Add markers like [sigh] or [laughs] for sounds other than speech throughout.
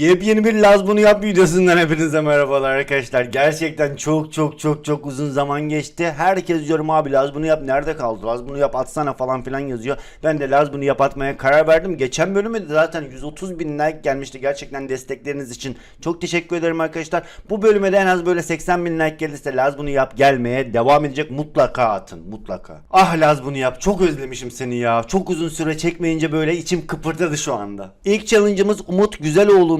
Yepyeni bir Laz Bunu Yap videosundan hepinize merhabalar arkadaşlar. Gerçekten çok çok çok çok uzun zaman geçti. Herkes diyorum abi Laz Bunu Yap nerede kaldı? Laz Bunu Yap atsana falan filan yazıyor. Ben de Laz Bunu Yap atmaya karar verdim. Geçen bölümde de zaten 130 bin like gelmişti. Gerçekten destekleriniz için çok teşekkür ederim arkadaşlar. Bu bölüme de en az böyle 80 bin like gelirse Laz Bunu Yap gelmeye devam edecek. Mutlaka atın mutlaka. Ah Laz Bunu Yap çok özlemişim seni ya. Çok uzun süre çekmeyince böyle içim kıpırdadı şu anda. İlk challenge'ımız Umut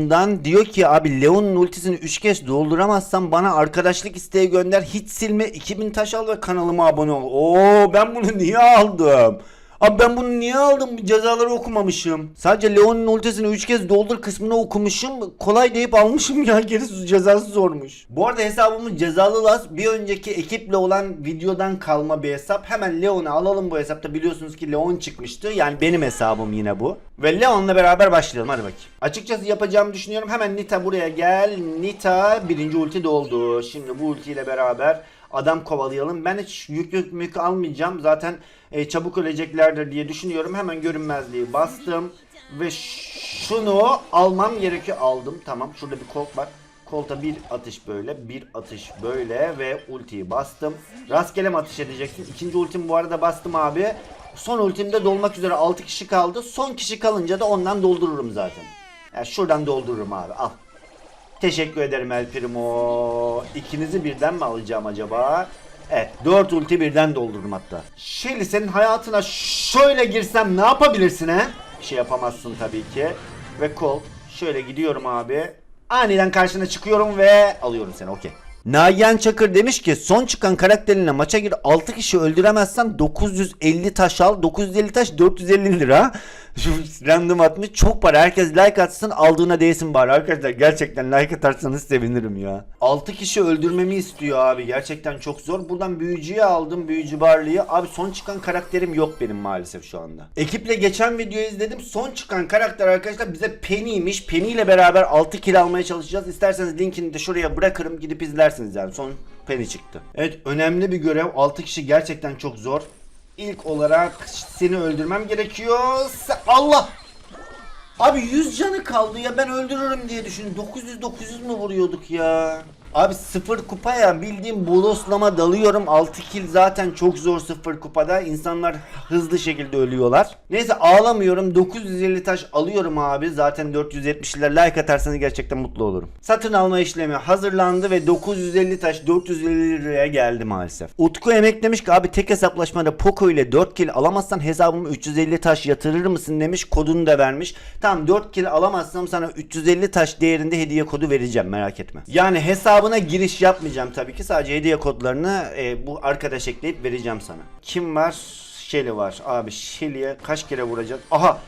Güzeloğlu'ndan diyor ki abi Leon'un ultisini 3 kez dolduramazsam bana arkadaşlık isteği gönder hiç silme 2000 taş al ve kanalıma abone ol. Oo ben bunu niye aldım? Abi ben bunu niye aldım? Cezaları okumamışım. Sadece Leon'un ultisini 3 kez doldur kısmını okumuşum. Kolay deyip almışım ya. [laughs] Gerisi cezası zormuş. Bu arada hesabımız cezalı las. Bir önceki ekiple olan videodan kalma bir hesap. Hemen Leon'u alalım bu hesapta. Biliyorsunuz ki Leon çıkmıştı. Yani benim hesabım yine bu. Ve Leon'la beraber başlayalım. Hadi bakayım. Açıkçası yapacağımı düşünüyorum. Hemen Nita buraya gel. Nita birinci ulti doldu. Şimdi bu ultiyle beraber adam kovalayalım. Ben hiç yük yük mük almayacağım. Zaten e, çabuk öleceklerdir diye düşünüyorum. Hemen görünmezliği bastım. Ve şunu almam gerekiyor. Aldım. Tamam. Şurada bir kolt var. Kolta bir atış böyle, bir atış böyle ve ultiyi bastım. Rastgele mi atış edeceksin? İkinci ultimi bu arada bastım abi. Son ultimde dolmak üzere 6 kişi kaldı. Son kişi kalınca da ondan doldururum zaten. Yani şuradan doldururum abi. Al. Teşekkür ederim El Primo. İkinizi birden mi alacağım acaba? Evet 4 ulti birden doldurdum hatta. Shelly senin hayatına şöyle girsem ne yapabilirsin he? Bir şey yapamazsın tabii ki. Ve Colt şöyle gidiyorum abi. Aniden karşına çıkıyorum ve alıyorum seni okey. Nagihan Çakır demiş ki son çıkan karakterine maça gir 6 kişi öldüremezsen 950 taş al 950 taş 450 lira Şu random atmış çok para. Herkes like atsın aldığına değsin bari. Arkadaşlar gerçekten like atarsanız sevinirim ya. 6 kişi öldürmemi istiyor abi. Gerçekten çok zor. Buradan büyücüyü aldım büyücü barlıyı abi son çıkan karakterim yok benim maalesef şu anda. Ekiple geçen videoyu izledim. Son çıkan karakter arkadaşlar bize Penny'ymiş Penny ile beraber 6 kill almaya çalışacağız. İsterseniz linkini de şuraya bırakırım. Gidip izlersiniz yani. Son Penny çıktı. Evet önemli bir görev. 6 kişi gerçekten çok zor İlk olarak seni öldürmem gerekiyor. Allah! Abi 100 canı kaldı ya ben öldürürüm diye düşün. 900 900 mü vuruyorduk ya? Abi sıfır kupa ya bildiğim boloslama dalıyorum. 6 kill zaten çok zor sıfır kupada. İnsanlar hızlı şekilde ölüyorlar. Neyse ağlamıyorum. 950 taş alıyorum abi. Zaten 470'ler like atarsanız gerçekten mutlu olurum. Satın alma işlemi hazırlandı ve 950 taş 450 liraya geldi maalesef. Utku emeklemiş ki abi tek hesaplaşmada Poco ile 4 kill alamazsan hesabıma 350 taş yatırır mısın demiş. Kodunu da vermiş. Tamam 4 kill alamazsam sana 350 taş değerinde hediye kodu vereceğim merak etme. Yani hesabına giriş yapmayacağım tabii ki. Sadece hediye kodlarını e, bu arkadaş ekleyip vereceğim sana. Kim var? Shelly var. Abi Shelly'e kaç kere vuracak? Aha!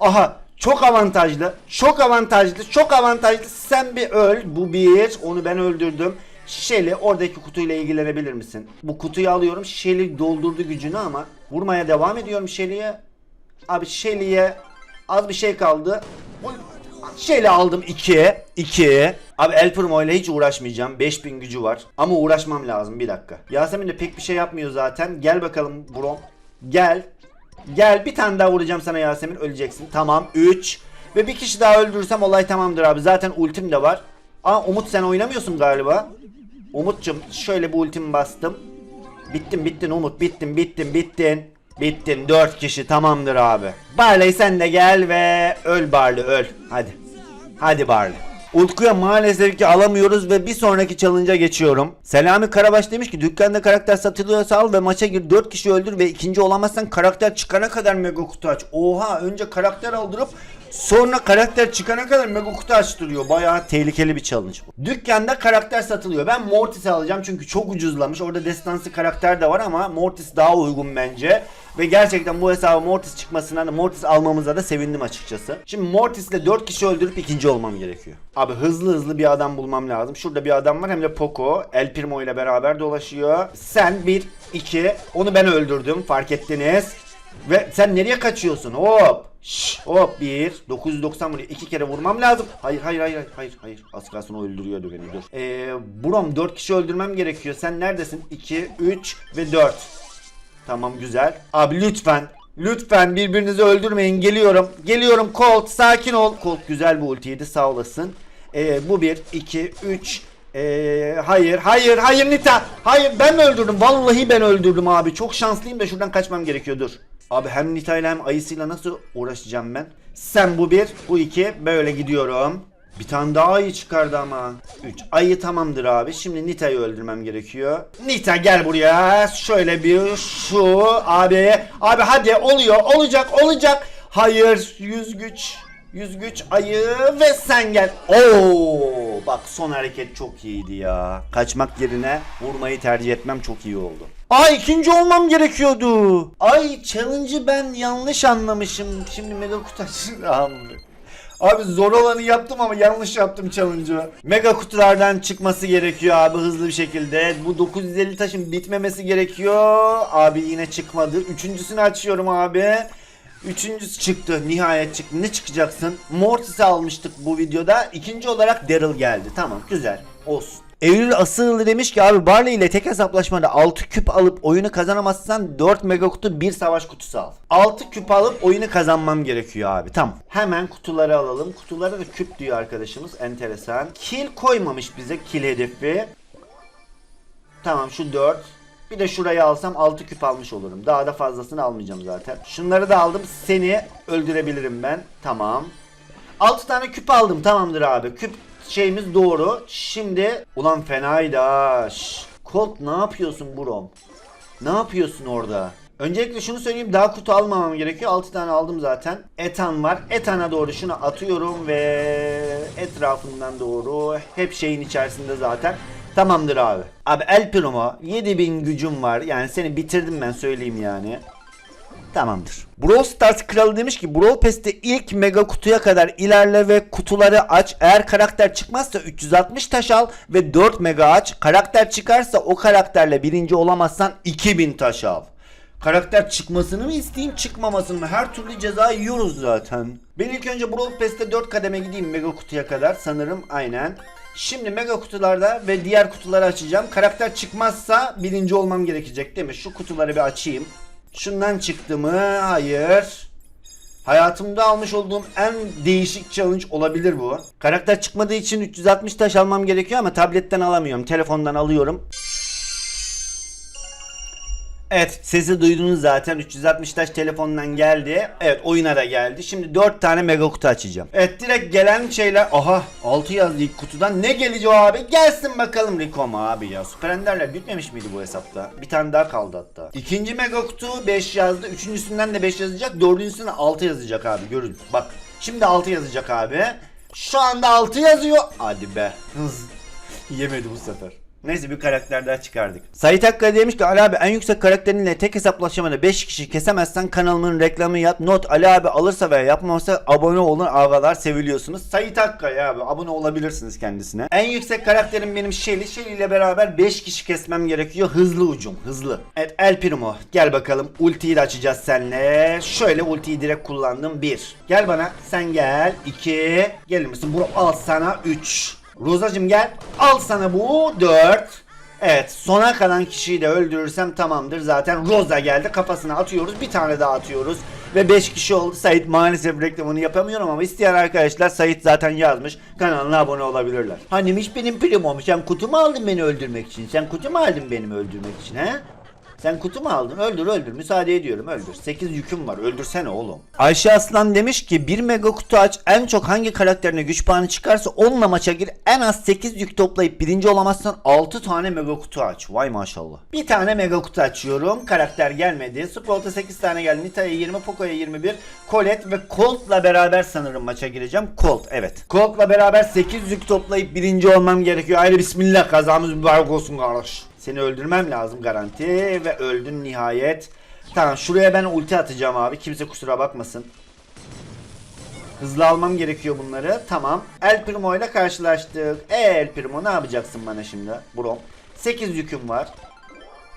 Aha! Çok avantajlı. Çok avantajlı. Çok avantajlı. Sen bir öl. Bu bir. Onu ben öldürdüm. Shelly oradaki kutuyla ilgilenebilir misin? Bu kutuyu alıyorum. Shelly doldurdu gücünü ama vurmaya devam ediyorum Shelly'e. Abi Shelly'e az bir şey kaldı. Shelly aldım 2. 2. Abi El Primo ile hiç uğraşmayacağım. 5000 gücü var. Ama uğraşmam lazım bir dakika. Yasemin de pek bir şey yapmıyor zaten. Gel bakalım Brom. Gel. Gel bir tane daha vuracağım sana Yasemin. Öleceksin. Tamam. 3. Ve bir kişi daha öldürürsem olay tamamdır abi. Zaten ultim de var. Aa Umut sen oynamıyorsun galiba. Umut'cum şöyle bir ultimi bastım. Bittin bittin Umut bittin bittin bittin. Bittin 4 kişi tamamdır abi. Barley sen de gel ve öl Barley öl. Hadi. Hadi Barley. Utku'ya maalesef ki alamıyoruz ve bir sonraki challenge'a geçiyorum. Selami Karabaş demiş ki dükkanda karakter satılıyorsa al ve maça gir 4 kişi öldür ve ikinci olamazsan karakter çıkana kadar mega kutu aç. Oha önce karakter aldırıp sonra karakter çıkana kadar mega açtırıyor. Bayağı tehlikeli bir challenge bu. Dükkanda karakter satılıyor. Ben Mortis'i alacağım çünkü çok ucuzlamış. Orada destansı karakter de var ama Mortis daha uygun bence. Ve gerçekten bu hesaba Mortis çıkmasına da Mortis almamıza da sevindim açıkçası. Şimdi Mortis'le 4 kişi öldürüp ikinci olmam gerekiyor. Abi hızlı hızlı bir adam bulmam lazım. Şurada bir adam var hem de Poco. El Primo ile beraber dolaşıyor. Sen 1, 2. Onu ben öldürdüm fark ettiniz. Ve sen nereye kaçıyorsun? Hop. Şş, hop 1 990 vuruyor. 2 kere vurmam lazım. Hayır hayır hayır hayır hayır. Az kalsın o öldürüyordu beni dur. Ee, Brom 4 kişi öldürmem gerekiyor. Sen neredesin? 2 3 ve 4. Tamam güzel. Abi lütfen Lütfen birbirinizi öldürmeyin. Geliyorum. Geliyorum Colt. Sakin ol. Colt güzel bir ultiydi. Sağ olasın. Ee, bu bir, iki, üç. Ee, hayır, hayır, hayır Nita. Hayır ben öldürdüm? Vallahi ben öldürdüm abi. Çok şanslıyım da şuradan kaçmam gerekiyor. Dur. Abi hem Nita ile hem ayısıyla nasıl uğraşacağım ben? Sen bu bir, bu iki. Böyle gidiyorum. Bir tane daha ayı çıkardı ama. 3. Ayı tamamdır abi. Şimdi Nita'yı öldürmem gerekiyor. Nita gel buraya. Şöyle bir şu abi. Abi hadi oluyor. Olacak olacak. Hayır. Yüz güç. Yüz güç ayı ve sen gel. Oo bak son hareket çok iyiydi ya. Kaçmak yerine vurmayı tercih etmem çok iyi oldu. Ay ikinci olmam gerekiyordu. Ay challenge'ı ben yanlış anlamışım. Şimdi mega kutu açacağım. [laughs] Abi zor olanı yaptım ama yanlış yaptım challenge'ı. Mega kutulardan çıkması gerekiyor abi hızlı bir şekilde. Bu 950 taşın bitmemesi gerekiyor. Abi yine çıkmadı. Üçüncüsünü açıyorum abi. Üçüncüsü çıktı. Nihayet çıktı. Ne çıkacaksın? Mortis'i almıştık bu videoda. İkinci olarak Daryl geldi. Tamam güzel. Olsun. Eylül Asıl demiş ki abi Barley ile tek hesaplaşmada 6 küp alıp oyunu kazanamazsan 4 mega kutu 1 savaş kutusu al. 6 küp alıp oyunu kazanmam gerekiyor abi. Tamam. Hemen kutuları alalım. Kutulara da küp diyor arkadaşımız. Enteresan. Kill koymamış bize kill hedefi. Tamam şu 4. Bir de şurayı alsam 6 küp almış olurum. Daha da fazlasını almayacağım zaten. Şunları da aldım. Seni öldürebilirim ben. Tamam. 6 tane küp aldım. Tamamdır abi. Küp şeyimiz doğru. Şimdi ulan fenaydı ha. Colt ne yapıyorsun Brom? Ne yapıyorsun orada? Öncelikle şunu söyleyeyim daha kutu almamam gerekiyor. 6 tane aldım zaten. Etan var. Etan'a doğru şunu atıyorum ve etrafından doğru hep şeyin içerisinde zaten. Tamamdır abi. Abi El Primo 7000 gücüm var. Yani seni bitirdim ben söyleyeyim yani. Tamamdır. Brawl Stars kralı demiş ki Brawl Pass'te ilk mega kutuya kadar ilerle ve kutuları aç. Eğer karakter çıkmazsa 360 taş al ve 4 mega aç. Karakter çıkarsa o karakterle birinci olamazsan 2000 taş al. Karakter çıkmasını mı isteyeyim çıkmamasını mı? Her türlü ceza yiyoruz zaten. Ben ilk önce Brawl Pass'te 4 kademe gideyim mega kutuya kadar sanırım aynen. Şimdi mega kutularda ve diğer kutuları açacağım. Karakter çıkmazsa birinci olmam gerekecek değil mi? Şu kutuları bir açayım. Şundan çıktı mı? Hayır. Hayatımda almış olduğum en değişik challenge olabilir bu. Karakter çıkmadığı için 360 taş almam gerekiyor ama tabletten alamıyorum. Telefondan alıyorum. Evet sesi duydunuz zaten 360 taş telefondan geldi. Evet oyuna da geldi. Şimdi 4 tane mega kutu açacağım. Evet direkt gelen şeyler. Aha 6 yazdı ilk kutudan. Ne gelecek abi? Gelsin bakalım Rikom abi ya. Süper Ender'ler bitmemiş miydi bu hesapta? Bir tane daha kaldı hatta. İkinci mega kutu 5 yazdı. Üçüncüsünden de 5 yazacak. Dördüncüsünden 6 yazacak abi. Görün. Bak şimdi 6 yazacak abi. Şu anda 6 yazıyor. Hadi be. Hız. Yemedi bu sefer. Neyse bir karakter daha çıkardık. Sait Hakkı demiş ki Ali abi en yüksek karakterinle tek hesaplaşmada 5 kişi kesemezsen kanalımın reklamını yap. Not Ali abi alırsa veya yapmazsa abone olun ağalar seviliyorsunuz. Sait Hakkı ya abi abone olabilirsiniz kendisine. En yüksek karakterim benim Shelly. Shelly ile beraber 5 kişi kesmem gerekiyor. Hızlı ucum hızlı. Evet El Primo gel bakalım ultiyi de açacağız seninle. Şöyle ultiyi direkt kullandım 1. Gel bana sen gel 2. Gelir misin? Bro al sana 3. Rozacım gel. Al sana bu 4. Evet sona kalan kişiyi de öldürürsem tamamdır. Zaten Roza geldi kafasına atıyoruz. Bir tane daha atıyoruz. Ve 5 kişi oldu. Sait maalesef reklamını yapamıyorum ama isteyen arkadaşlar Sait zaten yazmış. Kanalına abone olabilirler. Hanimiş benim primom. Sen kutu mu aldın beni öldürmek için? Sen kutu mu aldın benim öldürmek için he? Sen kutu mu aldın? Öldür öldür. Müsaade ediyorum öldür. 8 yüküm var. Öldürsene oğlum. Ayşe Aslan demiş ki bir mega kutu aç. En çok hangi karakterine güç puanı çıkarsa onunla maça gir. En az 8 yük toplayıp birinci olamazsan 6 tane mega kutu aç. Vay maşallah. Bir tane mega kutu açıyorum. Karakter gelmedi. Sprout'a 8 tane geldi. Nita'ya 20, Poco'ya 21. Colette ve Colt'la beraber sanırım maça gireceğim. Colt evet. Colt'la beraber 8 yük toplayıp birinci olmam gerekiyor. Ayrı bismillah kazamız mübarek olsun kardeş. Seni öldürmem lazım garanti ve öldün nihayet. Tamam şuraya ben ulti atacağım abi. Kimse kusura bakmasın. Hızlı almam gerekiyor bunları. Tamam. El Primo ile karşılaştık. E El Primo ne yapacaksın bana şimdi? Brom. 8 yüküm var.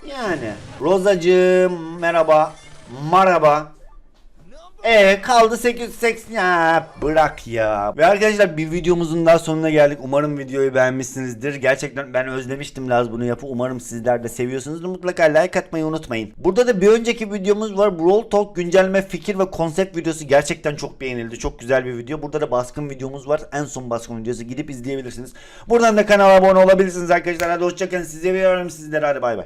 Yani. Rozacığım merhaba. Merhaba. Ee kaldı 880 ya bırak ya. Ve arkadaşlar bir videomuzun daha sonuna geldik. Umarım videoyu beğenmişsinizdir. Gerçekten ben özlemiştim Laz bunu yapı. Umarım sizler de seviyorsunuz. Mutlaka like atmayı unutmayın. Burada da bir önceki videomuz var. Brawl Talk güncelleme fikir ve konsept videosu gerçekten çok beğenildi. Çok güzel bir video. Burada da baskın videomuz var. En son baskın videosu gidip izleyebilirsiniz. Buradan da kanala abone olabilirsiniz arkadaşlar. Hadi hoşçakalın. Sizi seviyorum sizleri. Hadi bay bay.